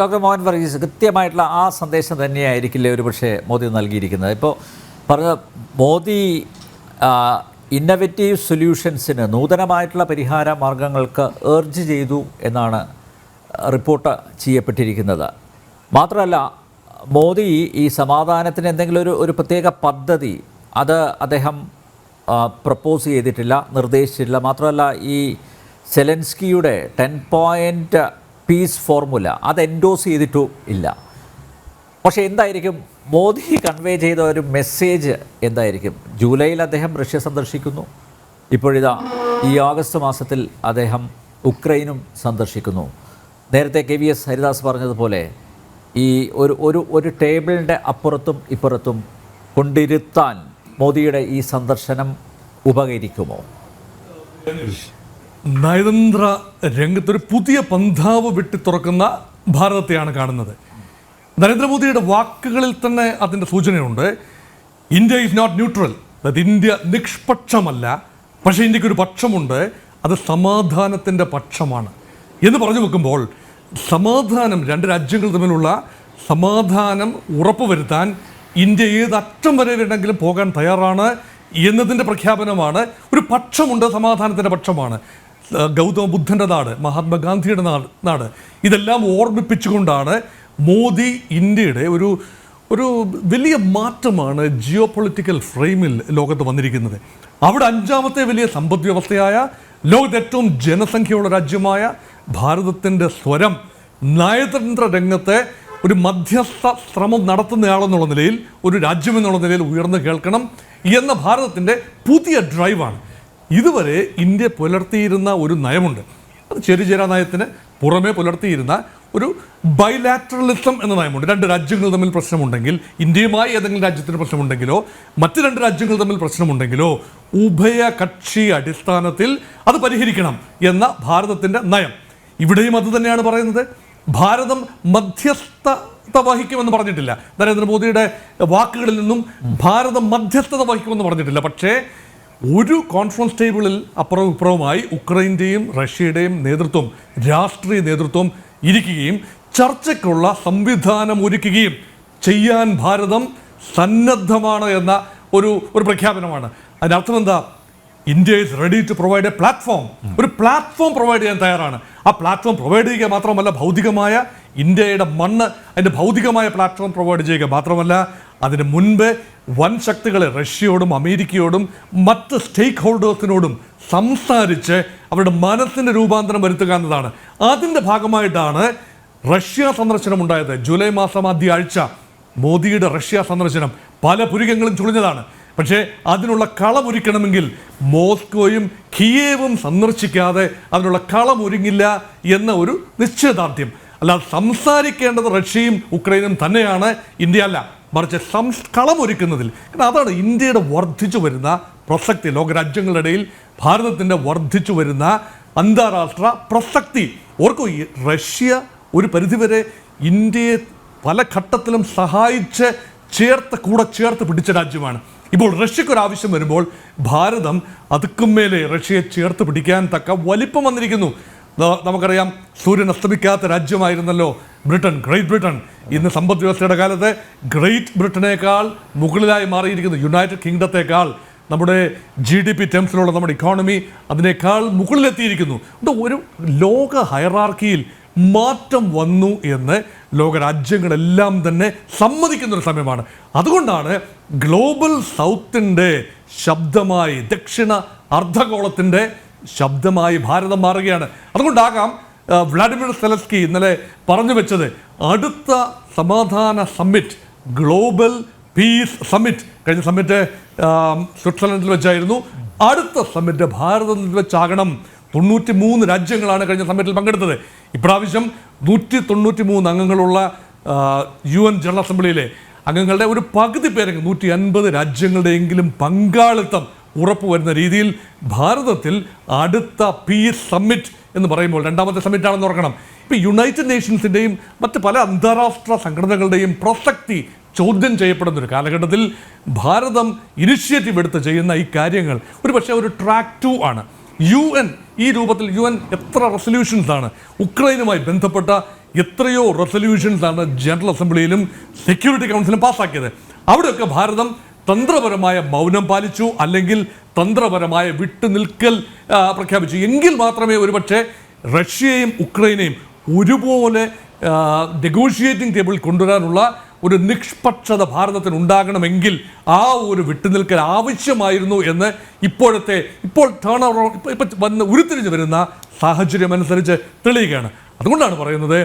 Doctor Mohan Varghese കൃത്യമായിട്ടുള്ള ആ സന്ദേശം തന്നെയായിരിക്കില്ലേ ഒരു പക്ഷേ മോദി നൽകിയിരിക്കുന്നത്? ഇപ്പോൾ പറഞ്ഞ മോദി ഇന്നവേറ്റീവ് സൊല്യൂഷൻസിന് നൂതനമായിട്ടുള്ള പരിഹാര മാർഗങ്ങൾക്ക് ഏർജ് ചെയ്തു എന്നാണ് റിപ്പോർട്ട് ചെയ്യപ്പെട്ടിരിക്കുന്നത്. മാത്രമല്ല മോദി ഈ സമാധാനത്തിന് എന്തെങ്കിലും ഒരു ഒരു പ്രത്യേക പദ്ധതി അത് അദ്ദേഹം പ്രപ്പോസ് ചെയ്തിട്ടില്ല നിർദ്ദേശിച്ചിട്ടില്ല. മാത്രമല്ല ഈ സെലൻസ്കിയുടെ ടെൻ പോയിന്റ് പീസ് ഫോർമുല. അത് എൻഡോസ് ചെയ്തിട്ടും ഇല്ല. പക്ഷേ എന്തായിരിക്കും? മോദി കൺവേ ചെയ്ത ഒരു മെസ്സേജ് എന്തായിരിക്കും? ജൂലൈയിൽ അദ്ദേഹം റഷ്യ സന്ദർശിക്കുന്നു. ഇപ്പോഴിതാ ഈ ഓഗസ്റ്റ് മാസത്തിൽ അദ്ദേഹം ഉക്രൈനും സന്ദർശിക്കുന്നു. നേരത്തെ കെ വി എസ് ഹരിദാസ് പറഞ്ഞതുപോലെ ഈ ഒരു ഒരു ഒരു ടേബിളിന്റെ അപ്പുറത്തും ഇപ്പുറത്തും കൊണ്ടിരുത്താൻ മോദിയുടെ ഈ സന്ദർശനം ഉപകരിക്കുമോ? നയതന്ത്ര രംഗത്തൊരു പുതിയ പന്ഥാവ് വെട്ടി തുറക്കുന്ന ഭാരതത്തെയാണ് കാണുന്നത്. നരേന്ദ്രമോദിയുടെ വാക്കുകളിൽ തന്നെ അതിന്റെ സൂചനയുണ്ട് ഇന്ത്യ ഈസ് നോട്ട് ന്യൂട്രൽ അതായത് ഇന്ത്യ നിഷ്പക്ഷമല്ല. പക്ഷേ ഇന്ത്യക്കൊരു പക്ഷമുണ്ട്. അത് സമാധാനത്തിന്റെ പക്ഷമാണ്. എന്ന് പറഞ്ഞു വെക്കുമ്പോൾ സമാധാനം രണ്ട് രാജ്യങ്ങൾ തമ്മിലുള്ള സമാധാനം ഉറപ്പുവരുത്താൻ ഇന്ത്യ ഏത് അറ്റം വരെ വേണമെങ്കിലും പോകാൻ തയ്യാറാണ് എന്നതിന്റെ പ്രഖ്യാപനമാണ്. ഒരു പക്ഷമുണ്ട് സമാധാനത്തിന്റെ പക്ഷമാണ്. ഗൗതമ ബുദ്ധന്റെ നാട് മഹാത്മാഗാന്ധിയുടെ നാട് നാട്. ഇതെല്ലാം ഓർമ്മിപ്പിച്ചുകൊണ്ടാണ് മോദി ഇന്ത്യയുടെ ഒരു ഒരു വലിയ മാറ്റമാണ് ജിയോ പൊളിറ്റിക്കൽ ഫ്രെയിമിൽ ലോകത്ത് വന്നിരിക്കുന്നത്. അവിടെ അഞ്ചാമത്തെ വലിയ സമ്പദ് വ്യവസ്ഥയായ ലോകത്ത് ഏറ്റവും ജനസംഖ്യയുള്ള രാജ്യമായ ഭാരതത്തിന്റെ സ്വരം നയതന്ത്ര രംഗത്തെ ഒരു മധ്യസ്ഥ ശ്രമം നടത്തുന്നയാളെന്നുള്ള നിലയിൽ ഒരു രാജ്യമെന്നുള്ള നിലയിൽ ഉയർന്നു കേൾക്കണം എന്ന ഭാരതത്തിന്റെ പുതിയ ഡ്രൈവാണ് ഇതുവരെ ഇന്ത്യ പുലർത്തിയിരുന്ന ഒരു നയമുണ്ട്. അത് ചെറുചേര നയത്തിന് പുറമേ പുലർത്തിയിരുന്ന ഒരു ബൈലാറ്ററലിസം എന്ന നയമുണ്ട്. രണ്ട് രാജ്യങ്ങൾ തമ്മിൽ പ്രശ്നമുണ്ടെങ്കിൽ ഇന്ത്യയുമായി ഏതെങ്കിലും രാജ്യത്തിന് പ്രശ്നമുണ്ടെങ്കിലോ മറ്റ് രണ്ട് രാജ്യങ്ങൾ തമ്മിൽ പ്രശ്നമുണ്ടെങ്കിലോ ഉഭയകക്ഷി അടിസ്ഥാനത്തിൽ അത് പരിഹരിക്കണം എന്ന ഭാരതത്തിന്റെ നയം. ഇവിടെയും അത് തന്നെയാണ് പറയുന്നത്. ഭാരതം മധ്യസ്ഥത വഹിക്കുമെന്ന് പറഞ്ഞിട്ടില്ല. നരേന്ദ്രമോദിയുടെ വാക്കുകളിൽ നിന്നും ഭാരതം മധ്യസ്ഥത വഹിക്കുമെന്ന് പറഞ്ഞിട്ടില്ല. പക്ഷേ ഒരു കോൺഫറൻസ് ടേബിളിൽ അപ്പുറവും ഇപ്പുറവുമായി ഉക്രൈന്റെയും റഷ്യയുടെയും നേതൃത്വം രാഷ്ട്രീയ നേതൃത്വം ഇരിക്കുകയും ചർച്ചയ്ക്കുള്ള സംവിധാനം ഒരുക്കുകയും ചെയ്യാൻ ഭാരതം സന്നദ്ധമാണ് എന്ന ഒരു ഒരു പ്രഖ്യാപനമാണ്. അതിന്റെ അർത്ഥം എന്താ? India is ready to provide a platform ഒരു പ്ലാറ്റ്ഫോം പ്രൊവൈഡ് ചെയ്യാൻ തയ്യാറാണ്. ആ പ്ലാറ്റ്ഫോം പ്രൊവൈഡ് ചെയ്യുക മാത്രമല്ല ഭൗതികമായ ഇന്ത്യയുടെ മണ്ണ് അതിന്റെ ഭൗതികമായ പ്ലാറ്റ്ഫോം പ്രൊവൈഡ് ചെയ്യുക മാത്രമല്ല അതിന് മുൻപ് വൻ ശക്തികളെ റഷ്യയോടും അമേരിക്കയോടും മറ്റ് സ്റ്റേക്ക് ഹോൾഡേഴ്സിനോടും സംസാരിച്ച് അവരുടെ മനസ്സിന്റെ രൂപാന്തരം വരുത്തുക എന്നതാണ്. അതിന്റെ ഭാഗമായിട്ടാണ് റഷ്യ സന്ദർശനം ഉണ്ടായത്. ജൂലൈ മാസം ആദ്യ ആഴ്ച മോദിയുടെ റഷ്യ സന്ദർശനം പല പുരികങ്ങളും ചുളിഞ്ഞതാണ്. പക്ഷേ അതിനുള്ള കളമൊരുക്കണമെങ്കിൽ മോസ്കോയും കിയേവും സന്ദർശിക്കാതെ അതിനുള്ള കളമൊരുങ്ങില്ല എന്ന ഒരു നിശ്ചയദാർഢ്യം. അല്ലാതെ സംസാരിക്കേണ്ടത് റഷ്യയും ഉക്രൈനും തന്നെയാണ് ഇന്ത്യ അല്ല. മറിച്ച് സംസ്കളം കളമൊരുക്കുന്നതിൽ കാരണം അതാണ് ഇന്ത്യയുടെ വർദ്ധിച്ചു വരുന്ന പ്രസക്തി. ലോകരാജ്യങ്ങളുടെ ഇടയിൽ ഭാരതത്തിന്റെ വർദ്ധിച്ചു വരുന്ന അന്താരാഷ്ട്ര പ്രസക്തി. ഓർക്കൂ റഷ്യ ഒരു പരിധിവരെ ഇന്ത്യയെ പല ഘട്ടത്തിലും സഹായിച്ച് ചേർത്ത് കൂടെ ചേർത്ത് പിടിച്ച രാജ്യമാണ്. ഇപ്പോൾ റഷ്യക്ക് ഒരു ആവശ്യം വരുമ്പോൾ ഭാരതം അതുക്കും മേലെ റഷ്യയെ ചേർത്ത് പിടിക്കാൻ തക്ക വലിപ്പം വന്നിരിക്കുന്നു. നമുക്കറിയാം സൂര്യൻ അസ്തമിക്കാത്ത രാജ്യമായിരുന്നല്ലോ ബ്രിട്ടൻ ഗ്രേറ്റ് ബ്രിട്ടൻ. ഇന്ന് സമ്പദ് വ്യവസ്ഥയുടെ കാലത്ത് ഗ്രേറ്റ് ബ്രിട്ടനേക്കാൾ മുകളിലായി മാറിയിരിക്കുന്നു യുണൈറ്റഡ് കിങ്ഡത്തേക്കാൾ. നമ്മുടെ ജി ഡി പി ടേംസിലുള്ള നമ്മുടെ ഇക്കോണമി അതിനേക്കാൾ മുകളിലെത്തിയിരിക്കുന്നു. ഒരു ലോക ഹയറാർക്കിയിൽ മാറ്റം വന്നു എന്ന് ലോകരാജ്യങ്ങളെല്ലാം തന്നെ സമ്മതിക്കുന്ന ഒരു സമയമാണ്. അതുകൊണ്ടാണ് ഗ്ലോബൽ സൗത്തിന്റെ ശബ്ദമായി ദക്ഷിണ അർദ്ധഗോളത്തിന്റെ ശബ്ദമായി ഭാരതം മാറുകയാണ്. അതുകൊണ്ടാകാം വ്ളാഡിമിർ സെലസ്കി ഇന്നലെ പറഞ്ഞു വെച്ചത് അടുത്ത സമാധാന സമ്മിറ്റ് ഗ്ലോബൽ പീസ് സമ്മിറ്റ് കഴിഞ്ഞ സമ്മിറ്റ് സ്വിറ്റ്സർലൻഡിൽ വെച്ചായിരുന്നു. അടുത്ത സമ്മിറ്റ് ഭാരതത്തിൽ വെച്ചാകണം. തൊണ്ണൂറ്റി മൂന്ന് രാജ്യങ്ങളാണ് കഴിഞ്ഞ സമ്മിറ്റിൽ പങ്കെടുത്തത്. ഇപ്രാവശ്യം നൂറ്റി തൊണ്ണൂറ്റി മൂന്ന് അംഗങ്ങളുള്ള യു എൻ ജനറൽ അസംബ്ലിയിലെ അംഗങ്ങളുടെ ഒരു പകുതി പേരെങ്കിലും നൂറ്റി അൻപത് രാജ്യങ്ങളുടെയെങ്കിലും പങ്കാളിത്തം ഉറപ്പുവരുന്ന രീതിയിൽ ഭാരതത്തിൽ അടുത്ത പീസ് സമ്മിറ്റ് എന്ന് പറയുമ്പോൾ രണ്ടാമത്തെ സമ്മിറ്റ് ആണെന്ന് ഓർക്കണം. ഇപ്പോൾ യുണൈറ്റഡ് നേഷൻസിന്റെയും മറ്റ് പല അന്താരാഷ്ട്ര സംഘടനകളുടെയും പ്രസക്തി ചോദ്യം ചെയ്യപ്പെടുന്ന ഒരു കാലഘട്ടത്തിൽ ഭാരതം ഇനിഷ്യേറ്റീവ് എടുത്ത് ചെയ്യുന്ന ഈ കാര്യങ്ങൾ ഒരു പക്ഷേ ഒരു ട്രാക്ക് ടു ആണ്. യു എൻ ഈ രൂപത്തിൽ യു എൻ എത്ര റെസൊല്യൂഷൻസ് ആണ്? ഉക്രൈനുമായി ബന്ധപ്പെട്ട എത്രയോ റെസൊല്യൂഷൻസ് ആണ് ജനറൽ അസംബ്ലിയിലും സെക്യൂരിറ്റി കൗൺസിലും പാസ്സാക്കിയത് അവിടെയൊക്കെ ഭാരതം തന്ത്രപരമായ മൗനം പാലിച്ചു അല്ലെങ്കിൽ തന്ത്രപരമായ വിട്ടുനിൽക്കൽ പ്രഖ്യാപിച്ചു. എങ്കിൽ മാത്രമേ ഒരുപക്ഷെ റഷ്യയും ഉക്രൈനെയും ഒരുപോലെ നെഗോഷിയേറ്റിംഗ് ടേബിളിൽ കൊണ്ടുവരാനുള്ള ഒരു നിഷ്പക്ഷത ഭാരതത്തിന് ഉണ്ടാകണമെങ്കിൽ ആ ഒരു വിട്ടുനിൽക്കൽ ആവശ്യമായിരുന്നു എന്ന് ഇപ്പോഴത്തെ ഇപ്പോൾ ടേൺ ഇപ്പോൾ ഇപ്പം വന്ന് ഉരുത്തിരിഞ്ഞ് വരുന്ന സാഹചര്യം അനുസരിച്ച് തെളിയുകയാണ്. അതുകൊണ്ടാണ് പറയുന്നത്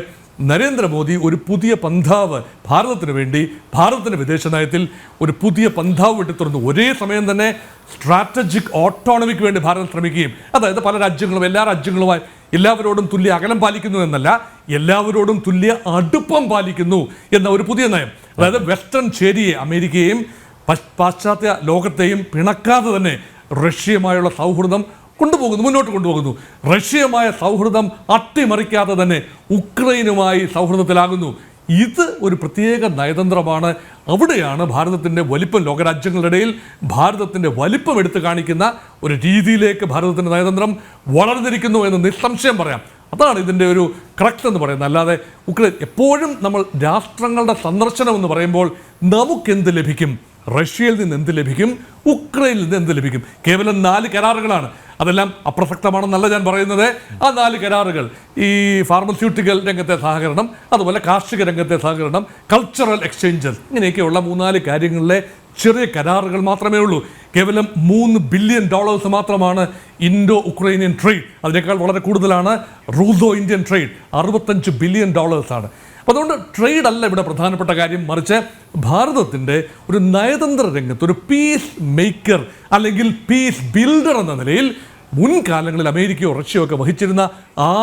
നരേന്ദ്രമോദി ഒരു പുതിയ പന്ഥാവ് ഭാരതത്തിന് വേണ്ടി ഭാരതത്തിന്റെ വിദേശ നയത്തിൽ ഒരു പുതിയ പന്ഥാവ് വെട്ടിത്തുറന്നു ഒരേ സമയം തന്നെ സ്ട്രാറ്റജിക് ഓട്ടോണമിക്ക് വേണ്ടി ഭാരതം ശ്രമിക്കുകയും അതായത് പല രാജ്യങ്ങളും എല്ലാ രാജ്യങ്ങളുമായി എല്ലാവരോടും തുല്യ അകലം പാലിക്കുന്നു എന്നല്ല എല്ലാവരോടും തുല്യ അടുപ്പം പാലിക്കുന്നു എന്ന ഒരു പുതിയ നയം. അതായത് വെസ്റ്റേൺ ചേരിയെ അമേരിക്കയെയും പശ്- പാശ്ചാത്യ ലോകത്തെയും പിണക്കാതെ തന്നെ റഷ്യയുമായുള്ള സൗഹൃദം കൊണ്ടുപോകുന്നു മുന്നോട്ട് കൊണ്ടുപോകുന്നു. റഷ്യയുമായ സൗഹൃദം അട്ടിമറിക്കാതെ തന്നെ ഉക്രൈനുമായി സൗഹൃദത്തിലാകുന്നു. ഇത് ഒരു പ്രത്യേക നയതന്ത്രമാണ്. അവിടെയാണ് ഭാരതത്തിന്റെ വലിപ്പം ലോകരാജ്യങ്ങളുടെ ഇടയിൽ ഭാരതത്തിന്റെ വലിപ്പം എടുത്തു കാണിക്കുന്ന ഒരു രീതിയിലേക്ക് ഭാരതത്തിന്റെ നയതന്ത്രം വളർന്നിരിക്കുന്നു എന്ന് നിസ്സംശയം പറയാം. അതാണ് ഇതിന്റെ ഒരു ക്രക്സ് എന്ന് പറയുന്നത്. അല്ലാതെ ഉക്രൈൻ എപ്പോഴും നമ്മൾ രാഷ്ട്രങ്ങളുടെ സന്ദർശനം എന്ന് പറയുമ്പോൾ നമുക്കെന്ത് ലഭിക്കും? റഷ്യയിൽ നിന്ന് എന്ത് ലഭിക്കും? ഉക്രൈനിൽ നിന്ന് എന്ത് ലഭിക്കും? കേവലം നാല് കരാറുകളാണ്. അതെല്ലാം അപ്രസക്തമാണെന്നല്ല ഞാൻ പറയുന്നത്. ആ നാല് കരാറുകൾ ഈ ഫാർമസ്യൂട്ടിക്കൽ രംഗത്തെ സഹകരണം അതുപോലെ കാർഷിക രംഗത്തെ സഹകരണം കൾച്ചറൽ എക്സ്ചേഞ്ചസ് ഇങ്ങനെയൊക്കെയുള്ള മൂന്നാൽ കാര്യങ്ങളിലെ ചെറിയ കരാറുകൾ മാത്രമേ ഉള്ളൂ. കേവലം മൂന്ന് ബില്യൺ ഡോളേഴ്സ് മാത്രമാണ് ഇൻഡോ ഉക്രൈനിയൻ ട്രേഡ് അതിനേക്കാൾ വളരെ കൂടുതലാണ് റൂസോ ഇന്ത്യൻ ട്രേഡ് അറുപത്തഞ്ച് ബില്യൺ ഡോളേഴ്സാണ് അപ്പോൾ അതുകൊണ്ട് ട്രേഡ് അല്ല ഇവിടെ പ്രധാനപ്പെട്ട കാര്യം. മറിച്ച് ഭാരതത്തിന്റെ ഒരു നയതന്ത്ര രംഗത്ത് ഒരു പീസ് മേക്കർ അല്ലെങ്കിൽ പീസ് ബിൽഡർ എന്ന നിലയിൽ മുൻകാലങ്ങളിൽ അമേരിക്കയോ റഷ്യയോ ഒക്കെ വഹിച്ചിരുന്ന ആ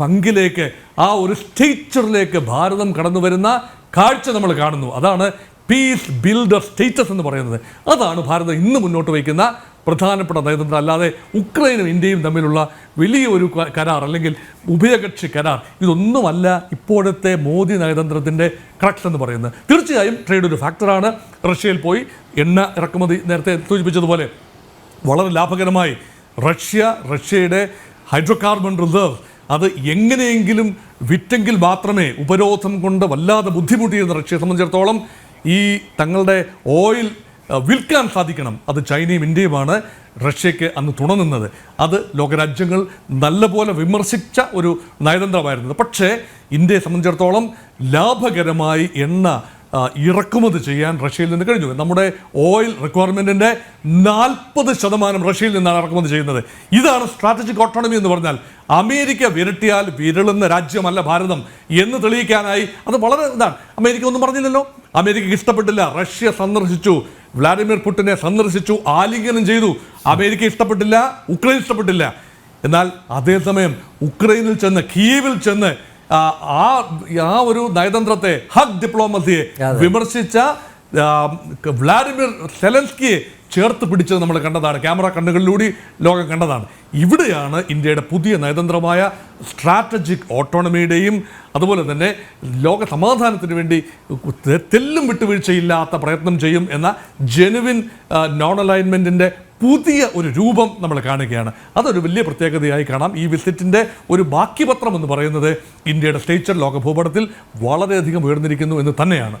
പങ്കിലേക്ക് ആ ഒരു സ്റ്റേച്ചറിലേക്ക് ഭാരതം കടന്നു വരുന്ന കാഴ്ച നമ്മൾ കാണുന്നു. അതാണ് പീസ് ബിൽഡർ സ്റ്റേറ്റസ് എന്ന് പറയുന്നത്. അതാണ് ഭാരതം ഇന്ന് മുന്നോട്ട് വയ്ക്കുന്ന പ്രധാനപ്പെട്ട നയതന്ത്രം. അല്ലാതെ ഉക്രൈനും ഇന്ത്യയും തമ്മിലുള്ള വലിയ ഒരു കരാർ അല്ലെങ്കിൽ ഉഭയകക്ഷി കരാർ ഇതൊന്നുമല്ല ഇപ്പോഴത്തെ മോദി നയതന്ത്രത്തിന്റെ ക്രക്സ് എന്ന് പറയുന്നത്. തീർച്ചയായും ട്രേഡ് ഒരു ഫാക്ടറാണ് റഷ്യയിൽ പോയി എണ്ണ ഇറക്കുമതി നേരത്തെ സൂചിപ്പിച്ചതുപോലെ വളരെ ലാഭകരമായി റഷ്യ റഷ്യയുടെ ഹൈഡ്രോ കാർബൺ റിസർവ് അത് എങ്ങനെയെങ്കിലും വിറ്റെങ്കിൽ മാത്രമേ ഉപരോധം കൊണ്ട് വല്ലാതെ ബുദ്ധിമുട്ടിയിരുന്ന റഷ്യയെ സംബന്ധിച്ചിടത്തോളം ഈ തങ്ങളുടെ ഓയിൽ വിൽക്കാൻ സാധിക്കണം. അത് ചൈനയും ഇന്ത്യയുമാണ് റഷ്യയ്ക്ക് അന്ന് തുണനിന്നത് അത് ലോകരാജ്യങ്ങൾ നല്ലപോലെ വിമർശിച്ച ഒരു നയതന്ത്രമായിരുന്നത്. പക്ഷേ ഇന്ത്യയെ സംബന്ധിച്ചിടത്തോളം ലാഭകരമായി എണ്ണ ഇറക്കുമതി ചെയ്യാൻ റഷ്യയിൽ നിന്ന് കഴിഞ്ഞു. നമ്മുടെ ഓയിൽ റിക്വയർമെന്റിന്റെ നാൽപ്പത് ശതമാനം റഷ്യയിൽ നിന്നാണ് ഇറക്കുമതി ചെയ്യുന്നത്. ഇതാണ് സ്ട്രാറ്റജിക് ഓട്ടോണമി എന്ന് പറഞ്ഞാൽ അമേരിക്ക വിരട്ടിയാൽ വിരളുന്ന രാജ്യമല്ല ഭാരതം എന്ന് തെളിയിക്കാനായി അത് വളരെ ഇതാണ്. അമേരിക്ക ഒന്നും പറഞ്ഞില്ലല്ലോ. അമേരിക്കയ്ക്ക് ഇഷ്ടപ്പെട്ടില്ല. റഷ്യ സന്ദർശിച്ചു. വ്ലാഡിമിർ പുട്ടിനെ സന്ദർശിച്ചു. ആലിംഗനം ചെയ്തു. അമേരിക്ക ഇഷ്ടപ്പെട്ടില്ല. ഉക്രൈൻ ഇഷ്ടപ്പെട്ടില്ല. എന്നാൽ അതേസമയം ഉക്രൈനിൽ ചെന്ന് കീവിൽ ചെന്ന് ആ ആ- ഒരു നയതന്ത്രത്തെ ഹഗ് ഡിപ്ലോമസിയെ വിമർശിച്ച വ്ളാഡിമിർ സെലൻസ്കിയെ ചേർത്ത് പിടിച്ചത് നമ്മൾ കണ്ടതാണ്. ക്യാമറ കണ്ണുകളിലൂടെ ലോകം കണ്ടതാണ്. ഇവിടെയാണ് ഇന്ത്യയുടെ പുതിയ നയതന്ത്രമായ സ്ട്രാറ്റജിക് ഓട്ടോണമിയുടെയും അതുപോലെ തന്നെ ലോക സമാധാനത്തിന് വേണ്ടി തെല്ലും വിട്ടുവീഴ്ചയില്ലാത്ത പ്രയത്നം ചെയ്യും എന്ന ജെനുവിൻ നോൺ അലൈൻമെന്റിന്റെ പുതിയ ഒരു രൂപം നമ്മൾ കാണുകയാണ്. അതൊരു വലിയ പ്രത്യേകതയായി കാണാം. ഈ വിസിറ്റിന്റെ ഒരു ബാക്കി പത്രം എന്ന് പറയുന്നത് ഇന്ത്യയുടെ സ്റ്റേച്ചർ ലോക ഭൂപടത്തിൽ വളരെയധികം ഉയർന്നിരിക്കുന്നു എന്ന് തന്നെയാണ്.